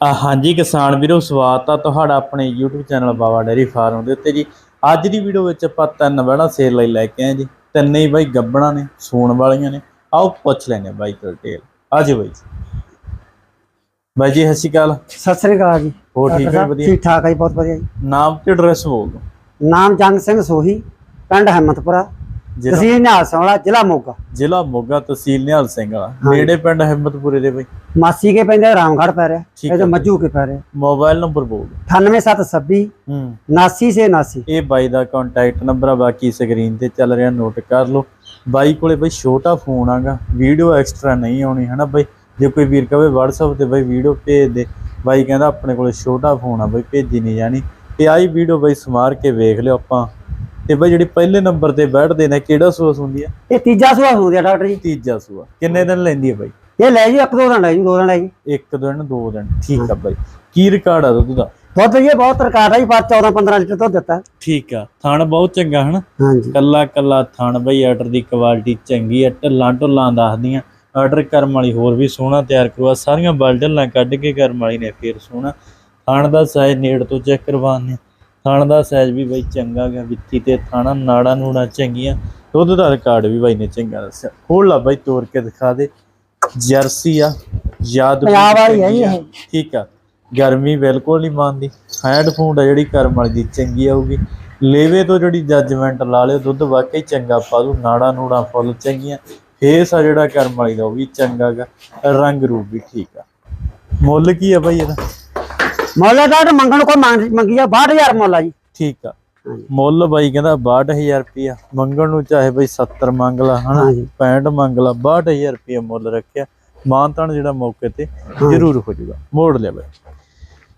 ਆ ਹਾਂਜੀ ਕਿਸਾਨ ਵੀਰੋ ਸਵਾਗਤ ਆ ਤੁਹਾਡਾ ਆਪਣੇ YouTube channel Baba dairy farm ਦੇ ਉੱਤੇ ਜੀ। ਅੱਜ ਦੀ ਵੀਡੀਓ ਵਿੱਚ ਆਪਾਂ ਤਿੰਨ ਵੜਾ ਸੇਲ ਲਈ ਲੈ ਕੇ ਆਏ ਜੀ। ਤਿੰਨੇ ਹੀ ਬਾਈ ਗੱਬਣਾ ਨੇ ਸੂਣ ਵਾਲੀਆਂ ਨੇ। ਆਓ ਪੁੱਛ ਲੈਨੇ ਬਾਈ ਡਿਟੇਲ ਆਜੋ ਬਾਈ ਜੀ। ਬਾਈ ਜੀ ਸਤਿ ਸ਼੍ਰੀ ਅਕਾਲ। ਸਤਿ ਸ੍ਰੀ ਅਕਾਲ ਜੀ। ਹੋਰ ਠੀਕ ਹੈ ਵਧੀਆ? ਠੀਕ ਠਾਕ ਹੈ ਜੀ, ਬਹੁਤ ਵਧੀਆ ਜੀ। ਨਾਮ ਤੇ ਐਡਰੈਸ ਬੋਲ ਦਿਓ। ਨਾਮ ਜੰਗ ਸਿੰਘ ਸੋਹੀ ਪਿੰਡ ਹਿੰਮਤਪੁਰਾ। ਤਹਿਸੀਲ ਨਿਹਾਲਸਵਾਲਾ ਜ਼ਿਲ੍ਹਾ ਮੋਗਾ। ਜ਼ਿਲ੍ਹਾ ਮੋਗਾ ਤਹਿਸੀਲ ਨਿਹਾਲ ਸਿੰਘ ਵਾਲਾ। ਨੇੜੇ ਪਿੰਡ ਹਿੰਮਤਪੁਰੇ ਦੇ ਬਾਈ। ਮਾਸੀ ਕੇ ਪੈਂਦੇ ਰਾਮਗੜ੍ਹ ਪੈ ਰਿਹਾ। ਇਹ ਹੈ। ਮੱਜੂ ਕੇ ਪੈ ਰਿਹਾ। ਮੋਬਾਈਲ ਨੰਬਰ ਬੋਲ ਦਿਓ। 98726 ਹੂੰ। 89 ਸੇ 89 ਇਹ ਬਾਈ ਦਾ ਕੰਟੈਕਟ ਨੰਬਰ ਆ ਬਾਕੀ ਸਕਰੀਨ ਤੇ ਚੱਲ ਰਿਹਾ ਨੋਟ ਕਰ ਲਓ। ਬਾਈ ਕੋਲੇ ਬਈ ਛੋਟਾ ਫੋਨ ਆਗਾ। ਵੀਡੀਓ ਐਕਸਟਰਾ ਨਹੀਂ ਆਉਣੀ ਹਨਾ ਬਾਈ? ਜੇ ਕੋਈ ਵੀਰ ਕਵੇ WhatsApp ਤੇ ਬਾਈ ਵੀਡੀਓ ਭੇਜ ਦੇ। ਬਾਈ ਕਹਿੰਦਾ ਆਪਣੇ ਕੋਲੇ ਛੋਟਾ ਫੋਨ ਆ ਬਾਈ ਭੇਜੀ ਨਹੀਂ ਜਾਣੀ। ਤੇ ਆਈ ਵੀਡੀਓ ਬਾਈ ਸਮਾਰ ਕੇ ਵੇਖ ਲਿਓ ਆਪਾਂ। ਤੇ ਬਾਈ ਜਿਹੜੀ ਪਹਿਲੇ ਨੰਬਰ ਤੇ ਬੈਠਦੇ ਨੇ ਕਿਹੜਾ ਸੂਸ ਹੁੰਦੀ ਆ? ਇਹ ਤੀਜਾ ਸੁਆ ਹੋ ਗਿਆ ਡਾਕਟਰ ਜੀ। ਤੀਜਾ ਸੂਆ। ਕਿੰਨੇ ਦਿਨ ਲੈਂਦੀ ਆ ਬਾਈ? ਇਹ ਲੈ ਜੀ ਇੱਕ ਦੋ ਦਿਨ ਲੈ ਜੀ ਦੋ ਦਿਨ ਲੈ ਜੀ। ਇੱਕ ਦਿਨ ਦੋ ਦਿਨ। ਠੀਕ ਆ ਬਾਈ। ਕੀ ਰਿਕਾਰਡ ਆ ਦੁੱਧ ਦਾ? ਦੁੱਧ ਇਹ ਬਹੁਤ ਰਿਕਾਰਡ ਹੈ ਜੀ ਪਰ 14 15 ਲੀਟਰ ਦੁੱਧ ਦਿੱਤਾ। ਠੀਕ ਆ। ਥਣ ਬਹੁਤ ਚੰਗਾ ਹਨਾ? ਹਾਂਜੀ। ਕੱਲਾ ਕੱਲਾ ਥਣ ਬਈ ਆਰਡਰ ਦੀ ਕੁਆਲਿਟੀ ਚੰਗੀ ਆ ਢੱਲਾਂ ਢੁੱਲਾਂ ਦੱਸਦੀਆਂ। ਆਰਡਰ ਕਰਮ ਵਾਲੀ ਹੋਰ ਵੀ ਸੋਹਣਾ ਤਿਆਰ ਕਰਵਾ ਸਾਰੀਆਂ ਬਲਡਲਾਂ ਕੱਢ ਕੇ ਕਰਮ ਵਾਲੀ ਨੇ ਫੇਰ ਸੋਹਣਾ। ਥਣ ਦਾ ਸਾਈਜ਼ ਨੇੜ ਤੋਂ ਚੈੱਕ ਕਰਵਾਉਂਦੇ ਥਣ ਦਾ ਸਾਈਜ਼ ਵੀ ਬਈ ਚੰਗਾ ਗਿਆ ਵਿੱਥੀ ਤੇ ਥਾਣਾ ਨਾੜਾ ਨੂੜਾ ਚੰਗੀਆਂ। ਦੁੱਧ ਦਾ ਰਿਕਾਰਡ ਵੀ ਬਾਈ ਨੇ ਚੰਗਾ ਦੱਸਿਆ। ਖੋਲ ਲਾ ਬਾਈ ਤੋੜ ਕੇ ਦਿਖਾ ਦੇ। ਜਰਸੀ ਆ ਯਾਦ ਪੰਜਾਬ ਵਾਲੀ ਹੈ ਜੀ ਇਹ। ਠੀਕ ਆ। ਗਰਮੀ ਬਿਲਕੁਲ ਨਹੀਂ ਮੰਨਦੀ। ਹੈਡਫੋਨ ਆ ਜਿਹੜੀ ਕਰਮ ਵਾਲੀ ਦੀ ਚੰਗੀ ਆਊਗੀ। ਲੇਵੇ ਤੋਂ ਜਿਹੜੀ ਜੱਜਮੈਂਟ ਲਾ ਲਿਓ ਦੁੱਧ ਵਾਕਈ ਚੰਗਾ ਪਾ ਦੂ ਨਾੜਾ ਨੂੜਾ ਫੁੱਲ ਚੰਗੀਆਂ। ਫੇਸ ਆ ਜਿਹੜਾ ਕਰਮ ਵਾਲੀ ਦਾ ਉਹ ਵੀ ਚੰਗਾ ਗਾ। ਰੰਗ ਰੂਪ ਵੀ ਠੀਕ ਆ। ਮੁੱਲ ਕੀ ਆ ਬਾਈ ਇਹਦਾ? ਮੁੱਲ ਡਾਕਟਰ ਮੰਗਣ ਕੋ ਮੰਗੀ ਆ 62000 ਮੁੱਲ ਆ ਜੀ। ਠੀਕ ਆ। ਮੁੱਲ ਬਾਈ ਕਹਿੰਦਾ 62000 ਰੁਪਿਆ ਮੰਗਣ ਨੂੰ ਚਾਹੇ ਬਾਈ 70 ਮੰਗ ਲਾ ਹਨਾ? ਹਾਂਜੀ। 65 ਮੰਗ ਲਾ 62000 ਰੁਪਿਆ ਮੁੱਲ ਰੱਖਿਆ। ਮਾਨਤਾਨ ਜਿਹੜਾ ਮੌਕੇ ਤੇ ਜ਼ਰੂਰ ਹੋ ਜਾਊਗਾ। ਮੋੜ ਲਿਆ ਬਾਈ।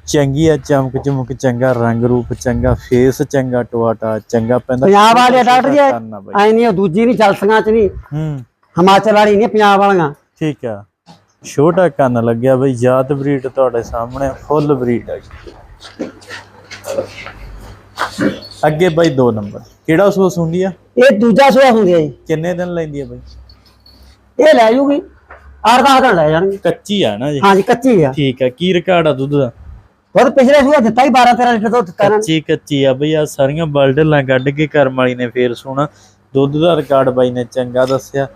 ਚੰਗੀ ਆ ਚਮਕ ਚਮਕ ਚੰਗਾ ਰੰਗ ਰੂਪ ਚੰਗਾ ਫੇਸ ਚੰਗਾ ਟਵਾਟਾ ਚੰਗਾ ਪੈਂਦਾ। ਪੰਜਾਬ ਵਾਲੇ ਡਾਕਟਰ ਜੀ ਐ ਨਹੀਂ ਦੂਜੀ ਨਹੀਂ ਜਲਸੀਆਂ ਚ ਨਹੀਂ। ਹੂੰ। ਹਿਮਾਚਲ ਵਾਲੀ ਨਹੀਂ ਪੰਜਾਬ ਵਾਲੀਆਂ। ਠੀਕ ਆ। ਛੋਟਾ ਕੰਨ ਲੱਗਿਆ ਬਈ ਜਾਤ ਬਰੀਡ ਤੁਹਾਡੇ ਸਾਹਮਣੇ ਫੁੱਲ ਬਰੀਡ ਹੈ ਅੱਗੇ ਬਾਈ 2 ਨੰਬਰ। ਕਿਹੜਾ ਸੂਸ ਹੁੰਦੀ ਆ? ਇਹ ਦੂਜਾ ਸੁਆ ਹੁੰਦੀ ਹੈ ਜੀ। ਕਿੰਨੇ ਦਿਨ ਲੈਂਦੀ ਆ ਬਾਈ? ਇਹ ਲੈ ਜੂਗੀ। ਆਰ ਦਾ ਦਿਨ ਲੈ ਜਾਣਗੇ। ਕੱਚੀ ਆ ਨਾ ਜੀ। ਹਾਂਜੀ ਕੱਚੀ ਆ। ਠੀਕ ਆ ਕੀ ਰਿਕਾਰਡ ਆ ਦੁੱਧ ਦਾ? ਉਹ ਪਿਛਲੇ ਸੂਆ ਦਿੱਤਾ ਹੀ 12 13 ਲੀਟਰ ਦੁੱਧ ਦਿੱਤਾ ਨੇ। ਕੱਚੀ ਕੱਚੀ ਆ ਬਈ ਆ ਸਾਰੀਆਂ ਬਲਡਲਾਂ ਕੱਢ ਕੇ ਕਰਮ ਵਾਲੀ ਨੇ ਫੇਰ ਸੋਣਾ। ਦੁੱਧ ਦਾ ਰਿਕਾਰਡ ਬਾਈ ਨੇ ਚੰਗਾ ਦੱਸਿਆ।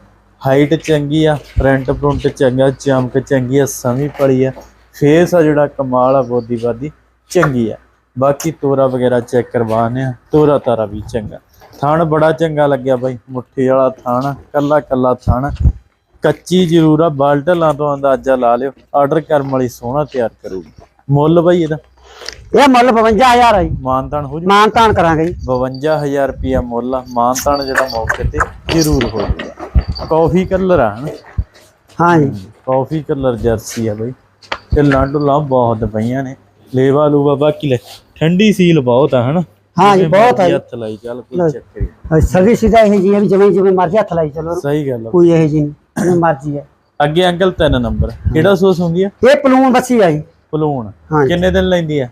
ਹਾਈਟ ਚੰਗੀ ਆ ਪ੍ਰਿੰਟ ਪ੍ਰਿੰਟ ਚੰਗਾ ਚਮਕ ਚੰਗੀ ਆ ਸਮੀ ਪੜੀ ਆ ਫੇਸ ਆ ਜਿਹੜਾ ਕਮਾਲ ਆ ਬੋਦੀ ਬਾਦੀ ਚੰਗੀ ਆ। ਬਾਕੀ ਤੋਰਾ ਵਗੈਰਾ ਚੈੱਕ ਕਰਵਾਣੇ ਆ ਤੋਰਾ ਤਾਰਾ ਵੀ ਚੰਗਾ। ਥਣ ਬੜਾ ਚੰਗਾ ਲੱਗਿਆ ਬਾਈ ਮੁੱਠੀ ਵਾਲਾ ਥਣ ਕੱਲਾ ਕੱਲਾ ਥਣ। ਕੱਚੀ ਜ਼ਰੂਰ ਆ ਬਾਲਟਲਾਂ ਤੋਂ ਅੰਦਾਜ਼ਾ ਲਾ ਲਿਓ ਆਰਡਰ ਕਰਮ ਵਾਲੀ ਸੋਹਣਾ ਤਿਆਰ ਕਰੂਗੀ। ਮੁੱਲ ਬਾਈ ਇਹਦਾ? ਇਹ ਮੁੱਲ 52000 ਆ ਜੀ। ਮਾਨਤਾਨ ਹੋ ਜੂ? ਮਾਨ ਤਾਨ ਕਰਾਂਗੇ ਜੀ। 52000 ਰੁਪਿਆ ਮੁੱਲ ਆ ਮਾਨਤਾਨ ਜਿਹੜਾ ਮੌਕੇ ਤੇ ਜ਼ਰੂਰ ਹੋ ਜਾਊਗਾ ਕਾਫੀ ਕਲਰ ਆ ਹਾਂਜੀ। ਕਾਫੀ ਕਲਰ ਜਰਸੀ ਆ ਬਈ। ਤੇ ਲਾਂਡੂਲਾ ਬਹੁਤ ਪਈਆਂ ਨੇ। ਲੇਵਾ ਲੂਵਾ ਬਾਕੀ ਲੈ ਠੰਡੀ ਸੀਲ ਬਹੁਤ ਆ ਹਨਾ? ਹਾਂ ਜੀ, ਜਿਵੇਂ ਬਹੁਤ ਆ। ਹੱਥ ਲਾਈ ਚੱਲ ਕੋਈ ਚੱਕਰ ਨਹੀਂ ਸਰਵਿਸ ਦਾ ਇਹ ਜੀ ਜਿਵੇਂ ਜਿਵੇਂ ਮਰਜ਼ੀ ਹੱਥ ਲਾਈ ਚਲੋ। ਸਹੀ ਗੱਲ ਆ। ਕੋਈ ਇਹ ਜੀ ਨਹੀਂ ਮਰਜ਼ੀ ਹੈ ਅੱਗੇ ਅੰਕਲ ਤਿੰਨ ਨੰਬਰ। ਕਿਹੜਾ ਸੋਸ ਹੁੰਦੀ ਆ? ਇਹ ਪਲੂਣ ਬੱਸੀ ਆ ਜੀ। ਪਲੂਣ ਹਾਂਜੀ। ਕਿੰਨੇ ਦਿਨ ਲੈਂਦੀ ਆ?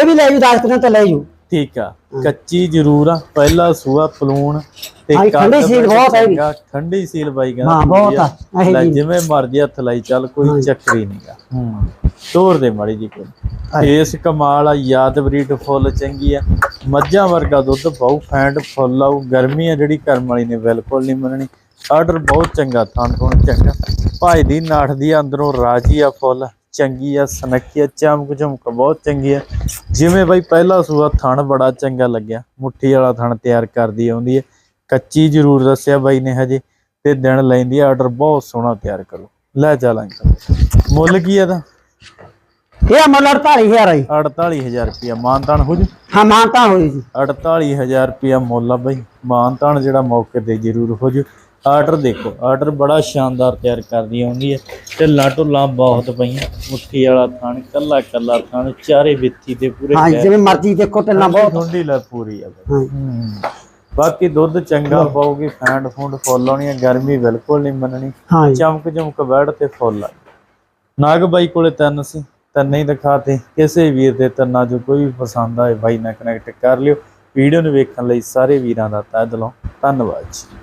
ਇਹ ਵੀ ਲੈ ਜੂ 10 ਦਿਨ ਤਾਂ ਲੈ ਜੂ। ਠੀਕ ਆ। ਕੱਚੀ ਜ਼ਰੂਰ ਆ ਪਹਿਲਾ ਸੂਆ ਪਲੂਣ ਤੇ ਠੰਡੀ ਸੀਲ ਬਹੁਤ ਹੈ ਠੰਡੀ ਸੀਲ ਬਾਈ ਕਹਿੰਦਾ ਹਾਂ, ਬਹੁਤ ਆ। ਜਿਵੇਂ ਮਰਜ਼ੀ ਹੱਥ ਲਾਈ ਚੱਲ ਕੋਈ ਚੱਕਰ ਨਹੀਂਗਾ। ਹੂੰ ਤੋਰ ਦੇ ਮਾੜੀ ਜੀ ਕੋਈ। ਇਸ ਕਮਾਲ ਆ ਯਾਦ ਬਰੀਡ ਫੁੱਲ ਚੰਗੀ ਆ। ਮੱਝਾਂ ਵਰਗਾ ਦੁੱਧ ਪਾਉ ਫੈਂਟ ਫੁੱਲ ਆਉ ਗਰਮੀ ਆ ਜਿਹੜੀ ਕਰਮ ਵਾਲੀ ਨੇ ਬਿਲਕੁਲ ਨਹੀਂ ਮੰਨਣੀ। ਆਰਡਰ ਬਹੁਤ ਚੰਗਾ ਥਾਂ ਤੋਂ ਚੰਗਾ। ਭਾਈ ਦੀ ਨਾਠ ਦੀ ਅੰਦਰੋਂ ਰਾਜੀ ਆ ਫੁੱਲ। ਚੰਗੀ ਆ ਸਨੱਖੀ ਆ ਚਮਕ ਚਮਕ ਬਹੁਤ ਚੰਗੀ ਆ। ਜਿਵੇਂ ਬਾਈ ਪਹਿਲਾ ਸੂਆ ਥਣ ਬੜਾ ਚੰਗਾ ਲੱਗਿਆ। ਮੁੱਠੀ ਵਾਲਾ ਥਣ ਤਿਆਰ ਕਰਦੀ ਆਉਂਦੀ ਹੈ ਕੱਚੀ ਜ਼ਰੂਰ ਦੱਸਿਆ ਬਾਈ ਨੇ ਹਜੇ। ਤੇ ਦਿਨ ਲੈਂਦੀ ਆ ਆਰਡਰ ਬਹੁਤ ਸੋਹਣਾ ਤਿਆਰ ਕਰੋ। ਲੈ ਚੱਲ ਅੰਕਲ। ਮੁੱਲ ਕੀ ਆ ਇਹਦਾ? ਇਹ ਮੁੱਲ 48000 ਆ ਜੀ। 48000 ਰੁਪਇਆ। ਮਾਨਤਾਨ ਹੋ ਜੂ? ਹਾਂ ਮਾਨ ਤਾਂ ਹੋਈ ਜੀ। 48000 ਰੁਪਇਆ ਮੁੱਲ ਆ ਬਾਈ। ਮਾਨਤਾਨ ਜਿਹੜਾ ਮੌਕੇ ਤੇ ਜ਼ਰੂਰ ਹੋ ਜੂ। ਆਰਡਰ ਦੇਖੋ ਆਰਡਰ ਬੜਾ ਸ਼ਾਨਦਾਰ ਤਿਆਰ ਕਰਦੀ ਆਉਂਦੀ ਹੈ ਤੇ ਲਾਟੋਲਾਂ ਬਹੁਤ ਪਈਆਂ ਮੁੱਠੀ ਵਾਲਾ ਥਣ ਕੱਲਾ ਕੱਲਾ ਥਣ ਚਾਰੇ ਵਿੱਥੀ ਤੇ ਪੂਰੇ ਹਾਂ ਜਿਵੇਂ ਮਰਜ਼ੀ ਦੇਖੋ ਟੱਲਾ ਬਹੁਤ ਠੰਡੀ ਲੈ ਪੂਰੀ ਆ ਹਾਂ ਹੂੰ। ਬਾਕੀ ਦੁੱਧ ਚੰਗਾ ਪਾਉਗੀ ਫੈਂਡ ਫੁੰਡ ਫੁੱਲ ਆਉਣੀ ਆ ਗਰਮੀ ਬਿਲਕੁਲ ਨਹੀਂ ਮੰਨਣੀ। ਹਾਂ ਜੀ ਚਮਕ ਚਮਕ ਬੈੜ ਤੇ ਫੁੱਲ ਆ। ਨਾਗ ਬਾਈ ਕੋਲੇ ਤਿੰਨ ਸੀ ਤਿੰਨ ਹੀ ਦਿਖਾਤੇ ਕਿਸੇ ਵੀਰ ਦੇ ਤਿੰਨਾਂ ਚੋਂ ਕੋਈ ਵੀ ਪਸੰਦ ਆਏ ਬਾਈ ਨਾਲ ਕਨੈਕਟ ਕਰ ਲਿਓ। ਵੀਡੀਓ ਨੂੰ ਵੇਖਣ ਲਈ ਸਾਰੇ ਵੀਰਾਂ ਦਾ ਤਹਿ ਦਿਲੋਂ ਧੰਨਵਾਦ ਜੀ।